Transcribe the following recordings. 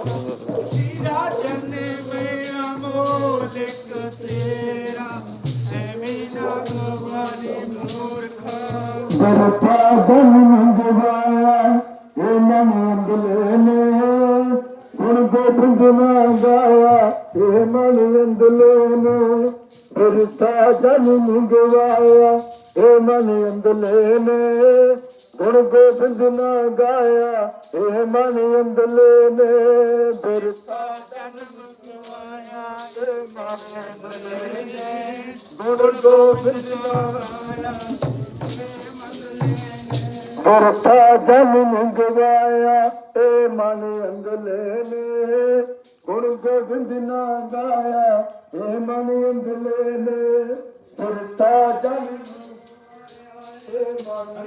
पर गन मंग वायां लेन मन अंद ਮੋਲਕ ਤੇਰਾ ਨਾ ਹੁਣ ਗੋਬਿੰਦ ਨਾ ਗਾਇਆ, ਇਹ ਮਨ ਅੰਦਲੇ ਨੇ ਬਰਪਾ ਜਨ ਮੰਗਵਾਇਆ ਇਹ ਮਨ ਅੰਦਲੇ ਨੇ ਹੁਣ ਗੋਬਿੰਦ ਨਾ ਗਾਇਆ, ਇਹ ਮਨ ਅੰਦਲੇ ਨੇ ਗੁਣ ਗੋਬਿੰਦ ਨਾ ਵਰਤਾ ਜਨ ਮੰਗਵਾਇਆ ਏ ਮਨ ਅੰਦਲੇ ਨੇ ਗੁਣ ਗੋਬਿੰਦ ਨਾ ਗਾਇਆ ਏ ਮਨ ਅੰਦਲੇ ਨੇ ਵਰਤਾ ਜਨ ਏ ਮਨ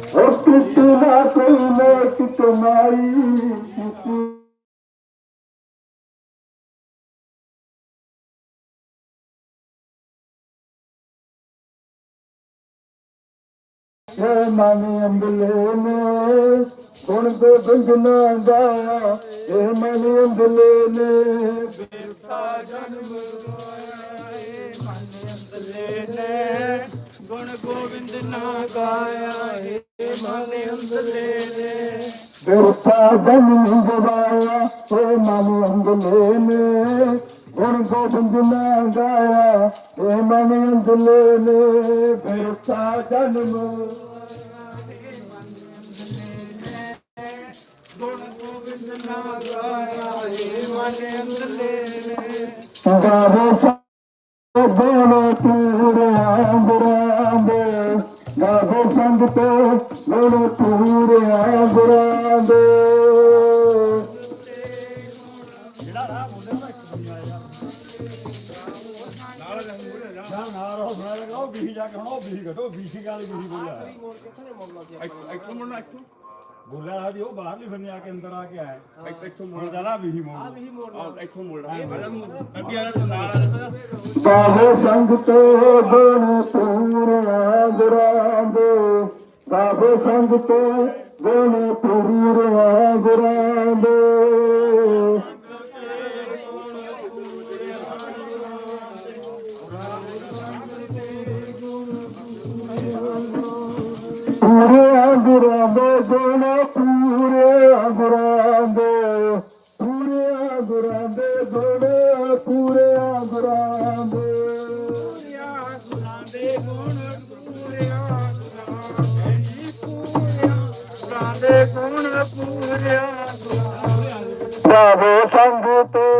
ਨਾ ਆ ਗਿਆ ਆਪਣਾ ਵਰਤਾ ਜਨ ਮੰਗਵਾਇਆ ਨੇ ਗੁਣ ਗੋਬਿੰਦ ਨਾ ਗਾਇਆ ਏ। ਮਨ ਅੰਦਲੇ ਨੇ ਵਰਤਾ ਜਨ ਏ ਮਨ ਅੰਦਲੇ ਨੇ ਗੁਣ ਗੋਬਿੰਦ ਨਾ ਗਾਇਆ ਏ ਮਨ ਅੰਦਲੇ ਨੇ ਉਹ ਕਿਤਨਾ ਕੋਈ ਲੋਕ ਕਮਾਈ ਕਿਤਨਾ ਏ ਮਨ ਅੰਦਲੇ ਨੇ ਗੁਣ ਗੋਬਿੰਦ ਏ ਮਨ ਅੰਦਲੇ ਨੇ ਬਿਰਤਾ ਜਨਮ ਗਵਾਇਆ ਏ ਮਨ ਅੰਦਲੇ ਨੇ ਗੁਣ ਗੋਬਿੰਦ ਨਾ ਗਾਇਆ ਏ ਮਨ ਅੰਦਲੇ ਨੇ ਬਿਰਤਾ ਜਨ ਗਵਾਇਆ ਏ ਮਨ ਅੰਦਲੇ ਨੇ ਗੁਣ ਗੋਬਿੰਦ ਨਾ ਗਾਇਆ ਏ ਮਨ ਅੰਦਲੇ ਨੇ ਬਿਰਤਾ ਜਨਮ ਗੁਣ ਗੋਬਿੰਦ ਨਾ ਗਾਇਆ ਏ ਮਨ ਅੰਦਲੇ ਨੇ ਗਾਵੇ ਬੋਲੇ ਪੂਰਿਆ ਗੁਰਾਂਦੇ ਗਾਵੇ ਸੰਗ ਤੇ ਬੋਲੇ ਪੂਰਿਆ ਗੁਰਾਂਦੇ ਇੱਥੋਂ ਮੁੜਨਾ ਇੱਥੋਂ ਬੋਲਿਆ ਨਾ ਜੀ ਉਹ ਬਾਹਰਲੀ ਬੰਨੇ ਆ ਕੇ ਅੰਦਰ ਆ ਕੇ ਆਇਆ ਇੱਥੋਂ ਹੁਣ ਜਾਣਾ ਵੀ ਹੀ। ਮੋੜ ਮੁੜਨਾ ਇੱਥੋਂ ਮੁੜਨਾ ਆ ਜਾ ਅੱਗੇ ਆ ਜਾ ਤੂੰ ਨਾਲ ਆ ਜਾ ਗਾਵੇ ਸੰਗ ਤੇ ਬੋਲੇ ਪੂਰਿਆ ਗੁਰਾਂਦੇ ਗਾਵੇ ਸੰਗ ਤੇ ਬੋਲੇ ਪੂਰਿਆ ਗੁਰਾਂਦੇ ਪੂਰੇ ਦੋਨੇ ਪੂਰੇ ਗੁਰਾਂ ਦੇ ਪੂਰੇ ਗੁਰਾਂ ਦੇ ਦੋਨੇ ਪੂਰੇ ਗੁਰਾਂ ਦੇ। ਦੇ ਗੁਣ ਪੂਰਿਆ ਸਾਵੇ ਸੰਗ ਤੇ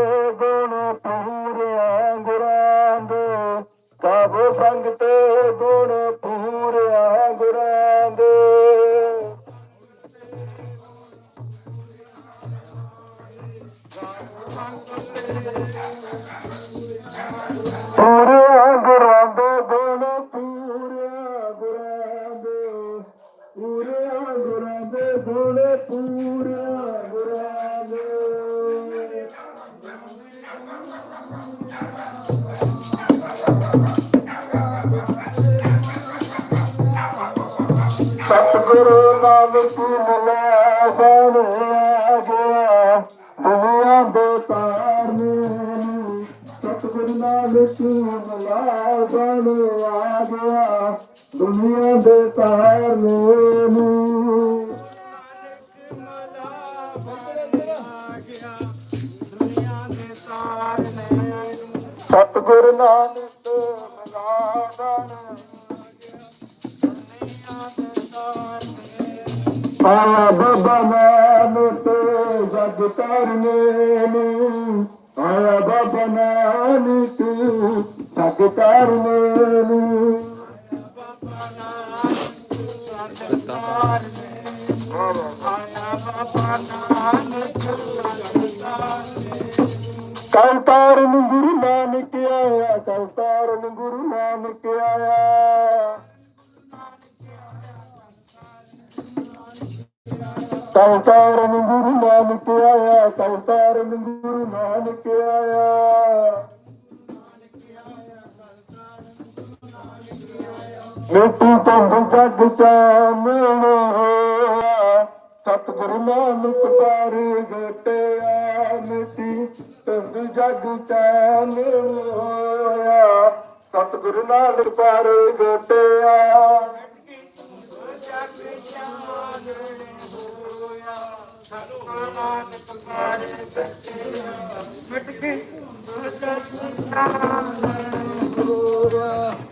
ਤਾਰਨੇ ਨੂੰ। ਦੁਨੀਆ ਦੇ ਸਤਿਗੁਰੂ ਨਾਨਕ ਮਿਲਿਆ ਬਣ ਆਇਆ ਬਾਬਾ ਨਾਨਕ ਜਗ ਕਰਨੇ ਨੂੰ। ਆਇਆ ਬਾਬਾ ਨਾਨਕ ਜਗ ਕਰਨੇ ਨੂੰ। ਆਇਆ ਬਾਬਾ ਨਾਨਕ ਕਲਤਾਰਨ ਗੁਰੂ ਨਾਨਕ ਆਇਆ ਕਲਤਾਰਨ ਗੁਰੂ ਨਾਨਕ ਆਇਆ ਕਲਤਾਰਨ ਗੁਰੂ ਨਾਨਕ ਆਇਆ ਕਲਤਾਰਨ ਮਿੱਟੀ ਤੋਂ ਜਗ ਚਾਨਣ ਹੋਇਆ। ਸਤਿਗੁਰੂ ਨਾਨਕ ਪਾਰ ਗਟਿਆ ਮਿੱਟੀ ਤੋਂ ਜਗ ਚਾਨਣ ਹੋਇਆ। ਸਤਿਗੁਰੂ ਨਾਨਕ ਪਾਰ ਗਟਿਆ ਮਿੱਟੀ ਤੋਂ ਜਗ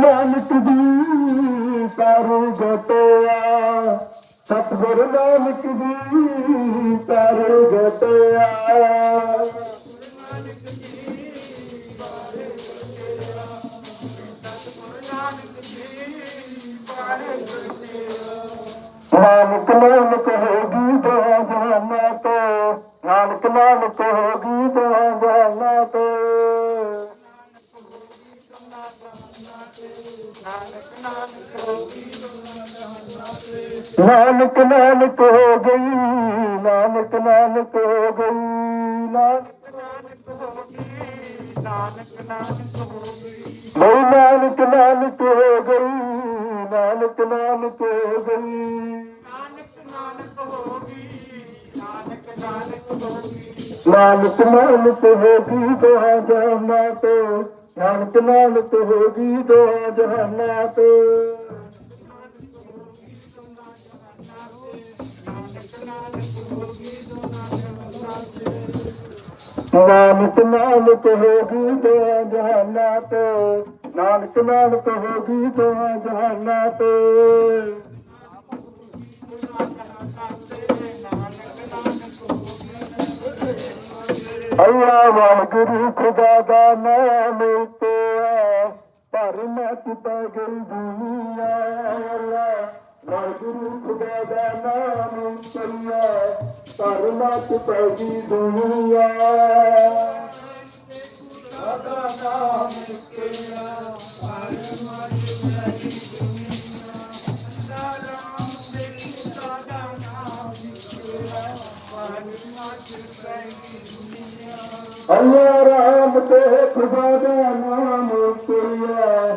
ਨਾਨਕ ਦੀ ਕਾਰੂ ਗਟਿਆ ਸਤਿਗੁਰੂ ਨਾਨਕ ਦੀ ਕਾਰੂ ਗਟਿਆ ਨਾਨਕ ਨਾਨਕ ਹੋਗੀ नानक नानक हो गई नानक नानक हो गई नानक नानक हो नानक नानक नानक हो गई नान नानक नानक नानक हुई दोहा जहाना तो नानक नानक हुई दोहा जहाना तो ਨਾਨਕ ਨਾਨਕ ਹੋਗੀ ਦੋ ਜਹਾਨਾਂ ਤੇ। ਨਾਨਕ ਨਾਨਕ ਹੋਗੀ ਦੋ ਜਹਾਨਾਂ ਤੇ। ਅੱਲਾ ਵਾਹਿਗੁਰੂ ਖੁਦਾ ਦਾ ਨਾਮ ਤੇ ਪਰ ਮਤ ਪੈ ਗਈ ਦੁਨੀਆ। ਅੱਲਾ ਵਾਹਿਗੁਰੂ ਖੁਦਾ ਦਾ ਨਾਮ ਤੇ ਪਰ ਮਤ ਪੈ ਗਈ ਦੁਨੀਆ। ਅੱਲਾ ਰਾਮ ਤੇ ਖੁਦਾ ਦਾ ਨਾਮ ਕੋਇਆ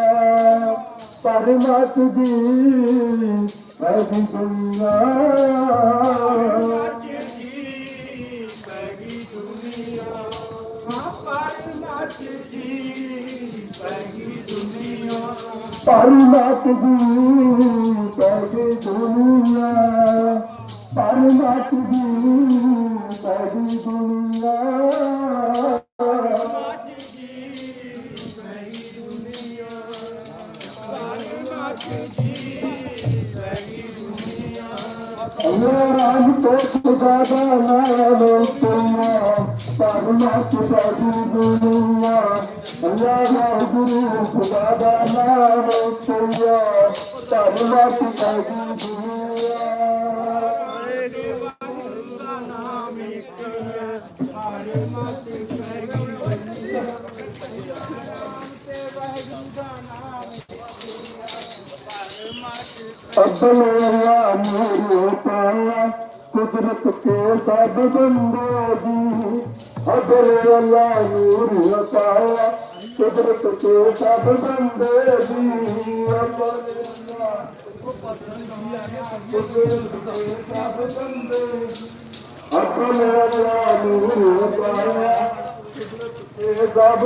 ਪਰਮਾਤ ਦੀ ਪੈਗੀ ਦੁਨੀਆ ਪਰਮਾਤ ਦੀ ਪੈਗੀ ਦੁਨੀਆ ਪਰਮਾਤ ਦੀ ਪੈਗੀ ਦੁਨੀਆ। ਅੱਬਲ ਅੱਲਾ ਮੇਰੇ ਪਾਇਆ ਕੁਦਰਤ ਕੇ ਸਭ ਬੰਦੇ ਦੀ ਅਗਰ ਅੱਲਾ ਨੂਰ ਅਤਾਇਆ ਕੁਦਰਤ ਕੇ ਸਭ ਬੰਦੇ ਦੀ ਅਗਰ ਅੱਲਾ ਨੂਰ ਅਤਾਇਆ ਕੁਦਰਤ ਕੇ ਸਭ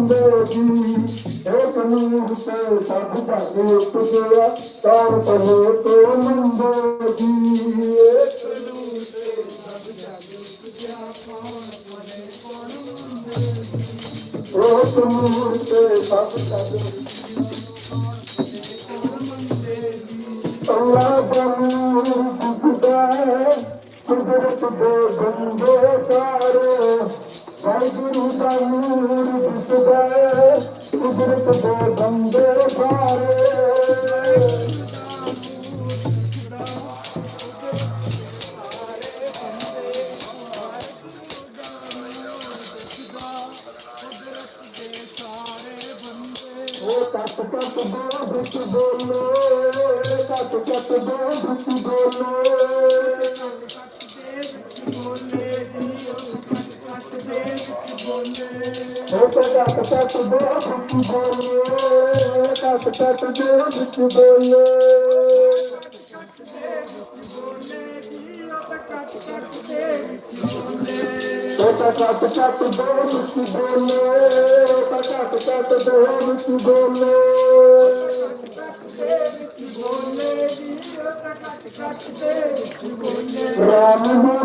ਜਗ ਉਪਜਾ ਇੱਕ ਨੂਰ ਤੇ ਸਭ ਜਗ ਉਪਜਾ ਕੌਣ ਕੋਲੇ ਕੋ ਮੰਦੇ ਜੀ ਇੱਕ ਨੂਰ ਤੇ ਸਭ ਜਗ ਉਪਜਾ ਕੌਣ ਕੋਲੇ ਤੇ ਸਭ ਜਗ ਉਪਜਾ ਕੌਣ ਕੋਲੇ ਕੁਦਰਤ ਦੇ ਬੰਦੇ ਸਾਰੇ ਵਾਹਿਗੁਰੂ ਦਾ ਨੂਰ ਦਿਖਦਾ ਕੁਦਰਤ ਦੇ ਬੰਦੇ ਸਾਰੇ। ਕੱਟ ਕੱਟ ਦੋ ਵਿੱਚ ਬੋਲੋ ਕੱਟ ਕੱਟ ਦੋ ਵਿੱਚ ਬੋਲੋ। ਰਾਮ ਬੋਲੇ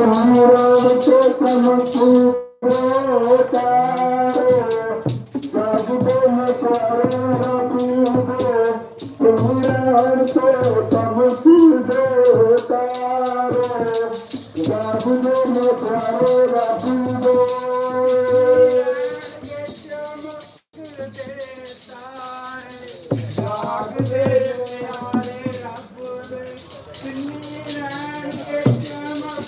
ਰਾਮ ਕੇ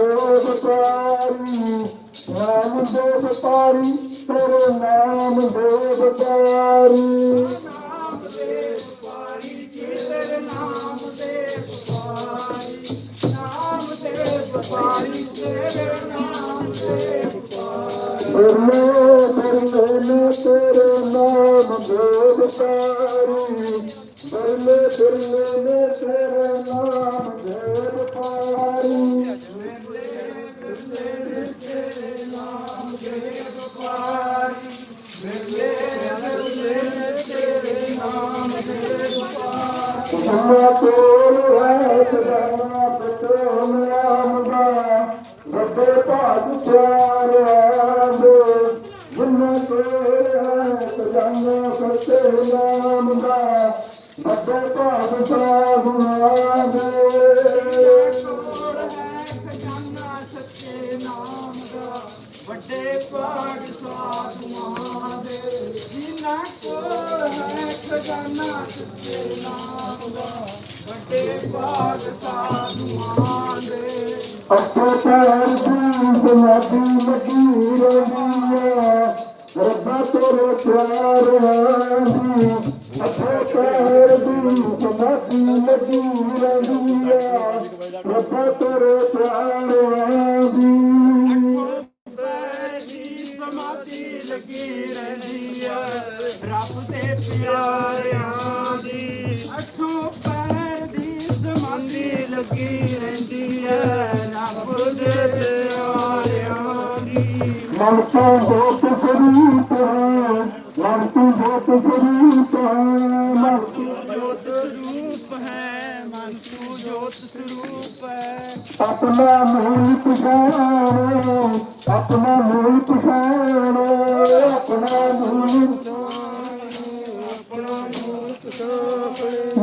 ਨਾਮ ਦੇ ਵਪਾਰੀ ਨਾਮ ਦੇ ਵਪਾਰੀ ਤੇਰੇ ਨਾਮ ਦੇ ਵਪਾਰੀ ਨਾਮ ਦੇ ਵਪਾਰੀ ਤੇਰੇ ਨਾਮ ਦੇ ਵਪਾਰੀ ਨਾਮ ਦੇ ਵਪਾਰੀ ਤੇਰੇ ਨਾਮ ਦੇ ਸੁਨਾ ਤੋਲ ਰੱਬਾ ਤੇਰੇ ਪਿਆਰ ਦੀ ਪਿਆਰਿਆਂ ਦੀ ਅੱਖੋਂ ਪੈਰ ਦੀ ਸਮਾਧੀ ਲੱਗੀ ਰਹਿੰਦੀ ਹੈ ਰੱਬ ਦੇ ਪਿਆਰਿਆਂ ਦੀ ਮਨ ਤੋਂ ਹੋਤ ਸਰੂਪ ਹੈ ਮਨ ਤੋਂ ਹੋਤ ਸਰੂਪ ਹੈ ਮਨ ਤੋਂ ਜੋਤ ਸਰੂਪ ਹੈ ਮਨ ਤੂੰ ਜੋਤ ਸਰੂਪ ਹੈ। ਆਪਣਾ ਮੂਲ ਪਛਾਣੋ ਆਪਣਾ ਮੂਲ ਪਛਾਣੋ